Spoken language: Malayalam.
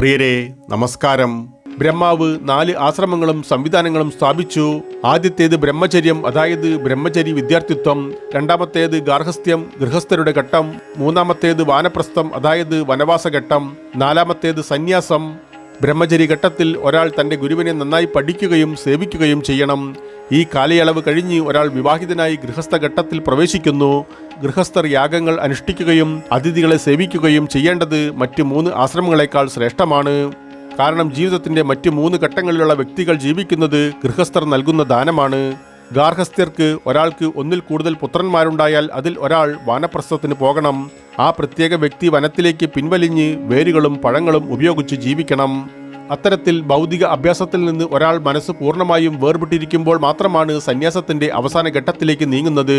പ്രിയരെ നമസ്കാരം. ബ്രഹ്മാവ് നാല് ആശ്രമങ്ങളും സംവിധാനങ്ങളും സ്ഥാപിച്ചു. ആദ്യത്തേത് ബ്രഹ്മചര്യം അതായത് ബ്രഹ്മചരി വിദ്യാർത്ഥിത്വം. രണ്ടാമത്തേത് ഗാർഹസ്ഥ്യം ഗൃഹസ്ഥരുടെ ഘട്ടം. മൂന്നാമത്തേത് വാനപ്രസ്ഥം അതായത് വനവാസഘട്ടം. നാലാമത്തേത് സന്യാസം. ബ്രഹ്മചരി ഘട്ടത്തിൽ ഒരാൾ തന്റെ ഗുരുവിനെ നന്നായി പഠിക്കുകയും സേവിക്കുകയും ചെയ്യണം. ഈ കാലയളവ് കഴിഞ്ഞ് ഒരാൾ വിവാഹിതനായി ഗൃഹസ്ഥ ഘട്ടത്തിൽ പ്രവേശിക്കുന്നു. ഗൃഹസ്ഥർ യാഗങ്ങൾ അനുഷ്ഠിക്കുകയും അതിഥികളെ സേവിക്കുകയും ചെയ്യേണ്ടത് മറ്റ് മൂന്ന് ആശ്രമങ്ങളെക്കാൾ ശ്രേഷ്ഠമാണ്. കാരണം ജീവിതത്തിന്റെ മറ്റ് മൂന്ന് ഘട്ടങ്ങളിലുള്ള വ്യക്തികൾ ജീവിക്കുന്നത് ഗൃഹസ്ഥർ നൽകുന്ന ദാനമാണ്. ഗാർഹസ്ഥ്യർക്ക് ഒരാൾക്ക് ഒന്നിൽ കൂടുതൽ പുത്രന്മാരുണ്ടായാൽ അതിൽ ഒരാൾ വാനപ്രസ്ഥത്തിന് പോകണം. ആ പ്രത്യേക വ്യക്തി വനത്തിലേക്ക് പിൻവലിഞ്ഞ് വേരുകളും പഴങ്ങളും ഉപയോഗിച്ച് ജീവിക്കണം. അത്തരത്തിൽ ഭൗതിക അഭ്യാസത്തിൽ നിന്ന് ഒരാൾ മനസ്സ് പൂർണമായും വേർപെട്ടിരിക്കുമ്പോൾ മാത്രമാണ് സന്യാസത്തിന്റെ അവസാന ഘട്ടത്തിലേക്ക് നീങ്ങുന്നത്.